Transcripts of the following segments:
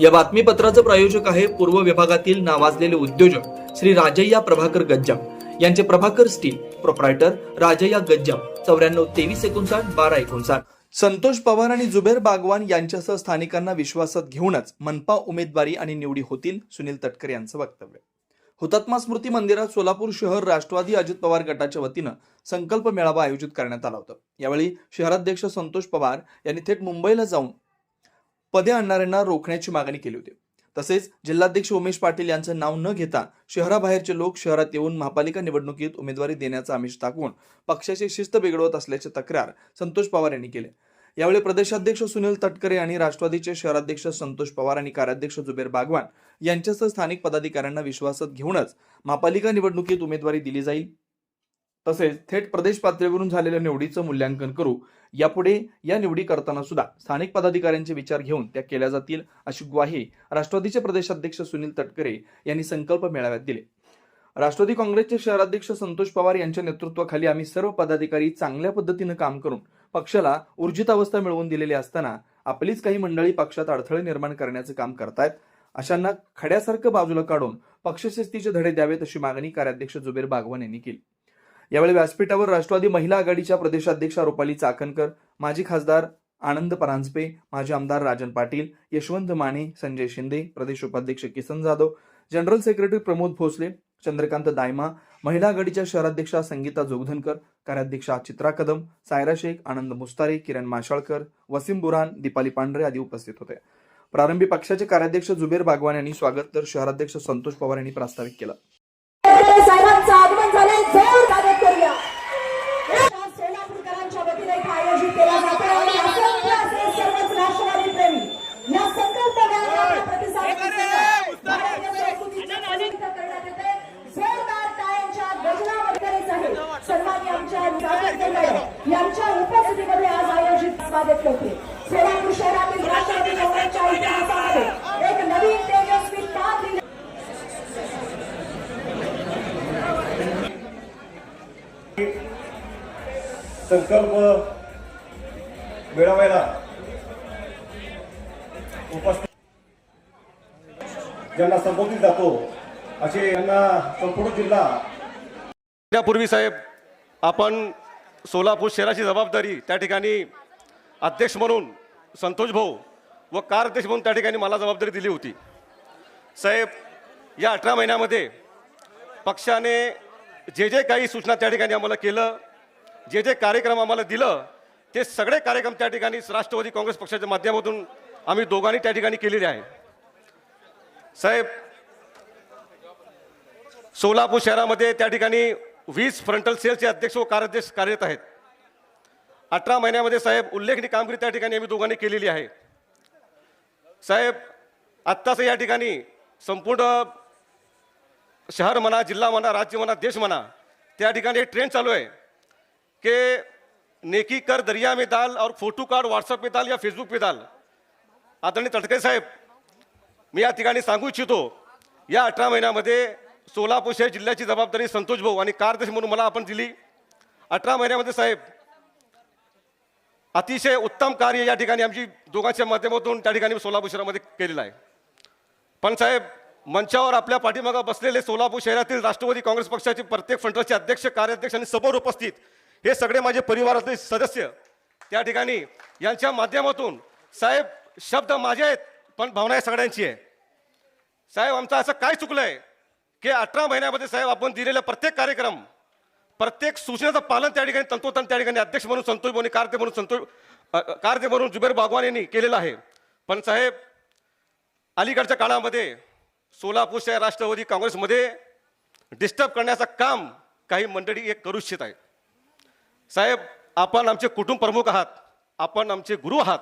या बातमीपत्राचं प्रायोजक आहे पूर्व विभागातील नावाजलेले उद्योजक श्री राजय्या प्रभाकर गज्जाम. यांचे प्रभाकर स्टील प्रोप्रायटर राजय्या गज्जाम. चौऱ्याण्णव तेवीस एकोणसाठ बारा एकोणसाठ. संतोष पवार आणि जुबेर बागवान यांच्यासह स्थानिकांना विश्वासात घेऊनच मनपा उमेदवारी आणि निवडी होतील सुनील तटकरे यांचं वक्तव्य. हुतात्मा स्मृती मंदिरात सोलापूर शहर राष्ट्रवादी अजित पवार गटाच्या वतीनं संकल्प मेळावा आयोजित करण्यात आला होता. यावेळी शहराध्यक्ष संतोष पवार यांनी थेट मुंबईला जाऊन पदे आणणाऱ्यांना रोखण्याची मागणी केली होती. तसेच जिल्हाध्यक्ष उमेश पाटील यांचं नाव न घेता शहराबाहेरचे लोक शहरात येऊन महापालिका निवडणुकीत उमेदवारी देण्याचा आमिष दाखवून पक्षाची शिस्त बिघडवत असल्याची तक्रार संतोष पवार यांनी केली. यावेळी प्रदेशाध्यक्ष सुनील तटकरे आणि राष्ट्रवादीचे शहराध्यक्ष संतोष पवार आणि कार्याध्यक्ष जुबेर बागवान यांच्यासह स्थानिक पदाधिकाऱ्यांना विश्वासात घेऊनच महापालिका निवडणुकीत उमेदवारी दिली जाईल. तसेच थेट प्रदेश पातळीवरून झालेल्या निवडीचं मूल्यांकन करू यापुढे या निवडी करताना सुद्धा स्थानिक पदाधिकाऱ्यांचे विचार घेऊन त्या केल्या जातील अशी ग्वाही राष्ट्रवादीचे प्रदेशाध्यक्ष सुनील तटकरे यांनी संकल्प मेळाव्यात दिले. राष्ट्रवादी काँग्रेसचे शहराध्यक्ष संतोष पवार यांच्या नेतृत्वाखाली आम्ही सर्व पदाधिकारी चांगल्या पद्धतीनं काम करून पक्षाला ऊर्जित अवस्था मिळवून दिलेली असताना आपलीच काही मंडळी पक्षात अडथळे निर्माण करण्याचं काम करतायत. अशांना खड्यासारखं बाजूला काढून पक्षशिस्तीचे धडे द्यावेत अशी मागणी कार्याध्यक्ष जुबेर बागवान यांनी केली. यावेळी व्यासपीठावर राष्ट्रवादी महिला आघाडीच्या प्रदेशाध्यक्षा रुपाली चाकणकर माजी खासदार आनंद परांजपे माजी आमदार राजन पाटील यशवंत माने संजय शिंदे प्रदेश उपाध्यक्ष किसन जाधव जनरल सेक्रेटरी प्रमोद भोसले चंद्रकांत दायमा महिला आघाडीच्या शहराध्यक्षा संगीता जोगधनकर कार्याध्यक्षा चित्रा कदम सायरा शेख आनंद मुस्तारे किरण माशाळकर वसीम बुरहान दीपाली पांढरे आदी उपस्थित होते. प्रारंभी पक्षाचे कार्याध्यक्ष जुबेर बागवान यांनी स्वागत तर शहराध्यक्ष संतोष पवार यांनी प्रास्ताविक केलं. मॅडम यांच्या उपस्थितीमध्ये आज आयोजित स्वागत करते सोलापूर शहरातील राष्ट्रवादी काँग्रेसच्या इतिहासामध्ये एक नवीन तेजस्वी संकल्प मेळाव्याला उपस्थित ज्यांना संबोधित जातो असे यांना संपूर्ण जिल्हा त्यापूर्वी साहेब आपण सोलापूर शहराची जबाबदारी त्या ठिकाणी अध्यक्ष म्हणून संतोष भाऊ व कार अध्यक्ष म्हणून त्या ठिकाणी मला जबाबदारी दिली होती. साहेब या अठरा महिन्यामध्ये पक्षाने जे जे काही सूचना त्या ठिकाणी आम्हाला केलं जे जे कार्यक्रम आम्हाला दिलं ते सगळे कार्यक्रम त्या ठिकाणी राष्ट्रवादी काँग्रेस पक्षाच्या माध्यमातून आम्ही दोघांनी त्या ठिकाणी केलेले आहे. साहेब सोलापूर शहरामध्ये त्या ठिकाणी वीस फ्रंटल सेलचे अध्यक्ष व कार्याध्यक्ष कार्यरत आहेत. अठरा महिन्यामध्ये साहेब उल्लेखनीय कामगिरी त्या ठिकाणी आम्ही दोघांनी केलेली आहे. साहेब आत्ताच या ठिकाणी संपूर्ण शहर म्हणा जिल्हा म्हणा राज्य म्हणा देश म्हणा त्या ठिकाणी एक ट्रेंड चालू आहे की नेकी कर दरिया में दाल और फोटो काढ व्हॉट्सअप पे दाल या फेसबुक पे दाल आदरणीय तटकरे साहेब मी या ठिकाणी सांगू इच्छितो या अठरा महिन्यामध्ये सोलापूर शहर जिल्ह्याची जबाबदारी संतोष भाऊ आणि कारदेश म्हणून मला आपण दिली. अठरा महिन्यामध्ये साहेब अतिशय उत्तम कार्य या ठिकाणी आमची दोघांच्या माध्यमातून त्या ठिकाणी सोलापूर शहरामध्ये केलेलं आहे. पण साहेब मंचावर आपल्या पाठीमागं बसलेले सोलापूर शहरातील राष्ट्रवादी काँग्रेस पक्षाचे प्रत्येक फ्रंटलचे अध्यक्ष कार्याध्यक्ष आणि समोर उपस्थित हे सगळे माझे परिवारातले सदस्य त्या ठिकाणी यांच्या माध्यमातून साहेब शब्द माझे आहेत पण भावना सगळ्यांची आहे. साहेब आमचं असं काय चुकलं आहे की अठरा महिन्यामध्ये साहेब आपण दिलेला प्रत्येक कार्यक्रम प्रत्येक सूचनेचं पालन त्या ठिकाणी तंतोतंत त्या ठिकाणी अध्यक्ष म्हणून संतोष बोनी कारते म्हणून संतोष कार्य कारते म्हणून जुबेर बागवान यांनी केलेलं आहे. पण साहेब अलीकडच्या काळामध्ये सोलापूर शहर राष्ट्रवादी काँग्रेसमध्ये डिस्टर्ब करण्याचं काम काही मंडळी एक करू इच्छित आहे साहेब आपण आमचे कुटुंब प्रमुख आहात आपण आमचे गुरु आहात.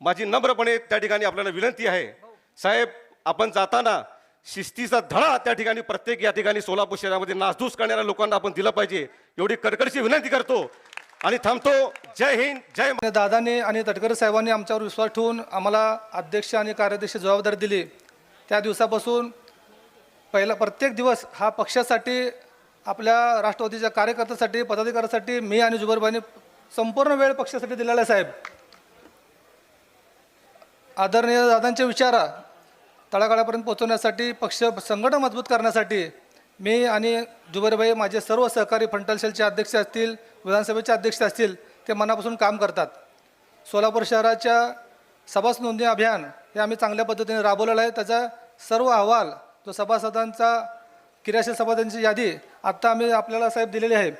माझी नम्रपणे त्या ठिकाणी आपल्याला विनंती आहे. साहेब आपण जाताना शिस्तीचा धडा त्या ठिकाणी प्रत्येक या ठिकाणी सोलापूर शहरामध्ये नासधूस करणाऱ्या लोकांना आपण दिलं पाहिजे. एवढी कडकडची विनंती करतो. आणि थांबतो. जय हिंद जय दादाने आणि तटकरे साहेबांनी आमच्यावर विश्वास ठेवून आम्हाला अध्यक्ष आणि कार्याध्यक्ष जबाबदारी दिली. त्या दिवसापासून पहिला प्रत्येक दिवस हा पक्षासाठी आपल्या राष्ट्रवादीच्या कार्यकर्त्यासाठी पदाधिकाऱ्यासाठी मी आणि जुबरबाईने संपूर्ण वेळ पक्षासाठी दिलेला आहे साहेब. आदरणीय दादांचे विचार तळागाळापर्यंत पोहोचवण्यासाठी पक्ष संघटन मजबूत करण्यासाठी मी आणि जुबेरभाई माझे सर्व सहकारी फंटलशेलचे अध्यक्ष असतील विधानसभेचे अध्यक्ष असतील ते मनापासून काम करतात. सोलापूर शहराच्या सभास नोंदणी अभियान हे आम्ही चांगल्या पद्धतीने राबवलेलं आहे. त्याचा सर्व अहवाल जो सभासदांचा क्रियाशील सभासदांची यादी आत्ता आम्ही आपल्याला साहेब दिलेली आहे.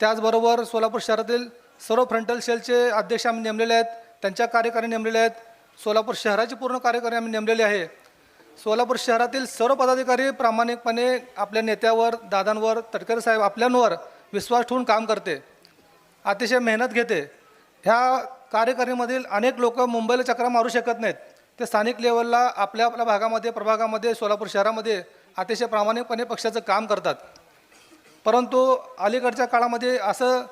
त्याचबरोबर सोलापूर शहरातील सर्व फ्रंटल सेलचे अध्यक्ष आम्ही नेमलेले आहेत. त्यांच्या कार्यकारी नेमलेले आहेत. सोलापूर शहराचे पूर्ण कार्यकारी आम्ही नेमलेली आहे. सोलापूर शहरातील सर्व पदाधिकारी प्रामाणिकपणे आपल्या नेत्यावर दादांवर तटकरे साहेब आपल्यांवर विश्वास ठेवून काम करते. अतिशय मेहनत घेते. ह्या कार्यकारीमधील अनेक लोक मुंबईला चक्रा मारू शकत नाहीत. ते स्थानिक लेवलला आपल्या आपल्या भागामध्ये प्रभागामध्ये सोलापूर शहरामध्ये अतिशय प्रामाणिकपणे पक्षाचं काम करतात. परंतु अलीकडच्या काळामध्ये असं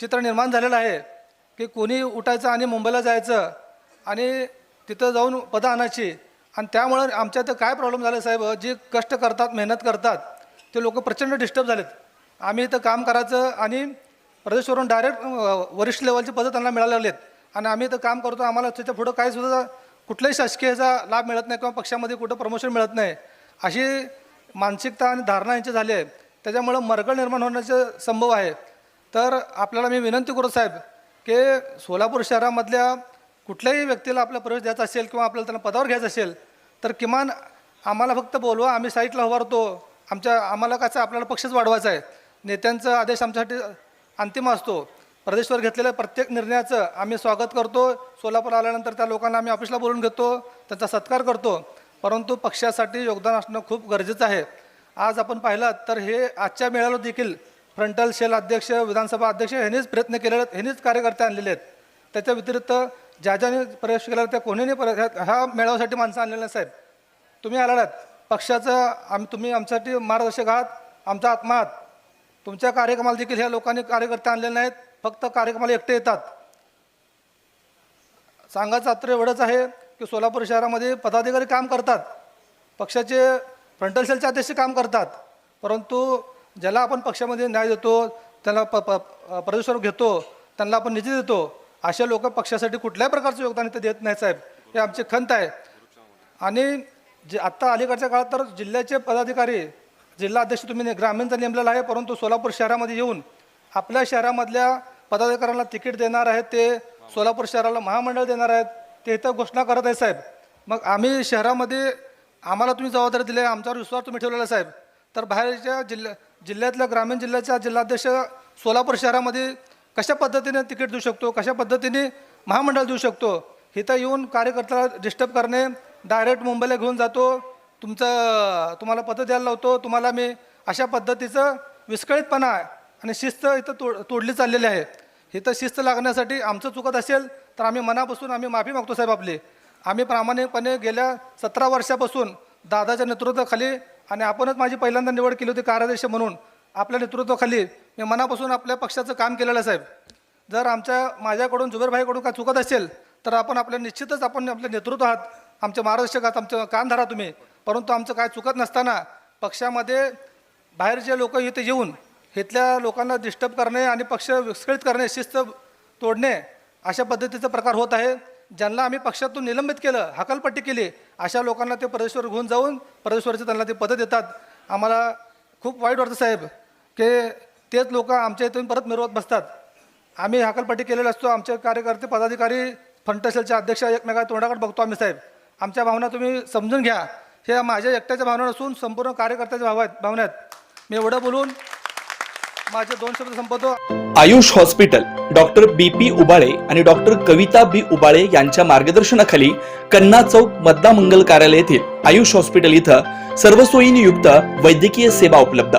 चित्र निर्माण झालेलं आहे की कोणी उठायचं आणि मुंबईला जायचं आणि तिथं जाऊन पदं आणायची आणि त्यामुळं आमच्या इथं काय प्रॉब्लेम झाले साहेब? जे कष्ट करतात मेहनत करतात ते लोक प्रचंड डिस्टर्ब झालेत. आम्ही इथं काम करायचं आणि प्रदेशवरून डायरेक्ट वरिष्ठ लेवलचे पदं त्यांना मिळालेले आहेत आणि आम्ही इथं काम करतो आम्हाला त्याच्या पुढं काही सुद्धा कुठल्याही शासकीयचा लाभ मिळत नाही किंवा पक्षामध्ये कुठं प्रमोशन मिळत नाही. अशी मानसिकता आणि धारणा यांची झाली आहे. त्याच्यामुळं मरगळ निर्माण होण्याचं संभव आहे. तर आपल्याला मी विनंती करू साहेब की सोलापूर शहरामधल्या कुठल्याही व्यक्तीला आपला प्रवेश द्यायचा असेल किंवा आपल्याला त्यांना पदावर घ्यायचं असेल तर किमान आम्हाला फक्त बोलवा आम्ही साईटला उभारतो. आमच्या आम्हाला कसं आपल्याला पक्षच वाढवायचा आहे. नेत्यांचा आदेश आमच्यासाठी अंतिम असतो. प्रदेशवर घेतलेल्या प्रत्येक निर्णयाचं आम्ही स्वागत करतो. सोलापूर आल्यानंतर त्या लोकांना आम्ही ऑफिसला बोलून घेतो त्यांचा सत्कार करतो. परंतु पक्षासाठी योगदान असणं खूप गरजेचं आहे. आज आपण पाहिलं तर हे आजच्या मेळाव्यात देखील फ्रंटल सेल अध्यक्ष विधानसभा अध्यक्ष ह्यांनीच प्रयत्न केलेले आहेत ह्यांनीच कार्यकर्ते आणलेले आहेत. त्याच्या व्यतिरिक्त ज्या ज्याने प्रवेश केला त्या कोणीने प्रवेश ह्या मेळाव्यासाठी माणसं आणलेलं नाही साहेब. तुम्ही आलात पक्षाचं आम तुम्ही आमच्यासाठी मार्गदर्शक आहात आमचा आत्मा आहात. तुमच्या कार्यक्रमाला देखील ह्या लोकांनी कार्यकर्ते आणले नाहीत फक्त कार्यक्रमाला एकटे येतात. सांगायचं अत्र एवढंच आहे की सोलापूर शहरामध्ये पदाधिकारी काम करतात. पक्षाचे फ्रंटल सेलचे अध्यक्ष काम करतात. परंतु ज्याला आपण पक्षामध्ये न्याय देतो त्याला प प प्रदेशावर घेतो त्यांना आपण निधी देतो अशा लोक पक्षासाठी कुठल्याही प्रकारचं योगदान इथं देत नाही साहेब. हे आमची खंत आहे. आणि जे आत्ता अलीकडच्या काळात तर जिल्ह्याचे पदाधिकारी जिल्हा अध्यक्ष तुम्ही ग्रामीणचा नेमलेला आहे परंतु सोलापूर शहरामध्ये येऊन आपल्या शहरामधल्या पदाधिकाऱ्यांना तिकीट देणार आहेत ते सोलापूर शहराला महामंडळ देणार आहेत ते इथं घोषणा करत आहे साहेब. मग आम्ही शहरामध्ये आम्हाला तुम्ही जबाबदारी दिली आहे आमच्यावर विश्वास तुम्ही ठेवलेला आहे, साहेब. तर बाहेरच्या जिल्ह्या जिल्ह्यातल्या ग्रामीण जिल्ह्याच्या जिल्हाध्यक्ष सोलापूर शहरामध्ये कशा पद्धतीने तिकीट देऊ शकतो कशा पद्धतीने महामंडळ देऊ शकतो इथं येऊन कार्यकर्त्याला डिस्टर्ब करणे डायरेक्ट मुंबईला घेऊन जातो तुमचं तुम्हाला पद द्यायला लावतो तुम्हाला मी अशा पद्धतीचं विस्कळीतपणा आणि शिस्त इथं तोड तोडली चाललेली आहे. इथं शिस्त लागण्यासाठी आमचं चुकत असेल तर आम्ही मनापासून आम्ही माफी मागतो साहेब आपली. आम्ही प्रामाणिकपणे गेल्या सतरा वर्षापासून दादाच्या नेतृत्वाखाली आणि आपणच माझी पहिल्यांदा निवड केली होती कार्याध्यक्ष म्हणून आपल्या नेतृत्वाखाली मी मनापासून आपल्या पक्षाचं काम केलेलं साहेब. जर आमच्या माझ्याकडून जुबेरभाईकडून काय चुकत असेल तर आपण आपल्या निश्चितच आपण आपले नेतृत्व आहात. आमच्या महाराष्ट्र आहात आमचं कान धरा तुम्ही. परंतु आमचं काय चुकत नसताना पक्षामध्ये बाहेरचे लोक इथे येऊन इथल्या लोकांना डिस्टर्ब करणे आणि पक्ष विस्कळीत करणे शिस्त तोडणे अशा पद्धतीचा प्रकार होत आहे. ज्यांना आम्ही पक्षातून निलंबित केलं हकालपट्टी केली अशा लोकांना ते प्रदेशवर घेऊन जाऊन प्रदेशवरचे त्यांना ते पदं देतात. आम्हाला खूप वाईट वाटतं साहेब. की तेच लोक आमच्या इथून परत मिरवत बसतात. आम्ही हकालपट्टी केलेला असतो. आमचे कार्यकर्ते पदाधिकारी फंटसेलचे अध्यक्ष एकमेका तोंडाकडे बघतो आम्ही साहेब. आमच्या भावना तुम्ही समजून घ्या. हे माझ्या एकट्याच्या भावना नसून संपूर्ण कार्यकर्त्याच्या भाव आहेत भावना आहेत मी एवढं बोलून माझे दोन शब्द संपवतो. Ayush hospital doctor B P Ubale आणि डॉक्टर कविता बी उबाळे यांच्या मार्गदर्शनाखाली कन्ना चौक मद्दा मंगल कार्यालय येथील आयुष हॉस्पिटल इथं सर्व सोयींनी युक्त वैद्यकीय सेवा उपलब्ध.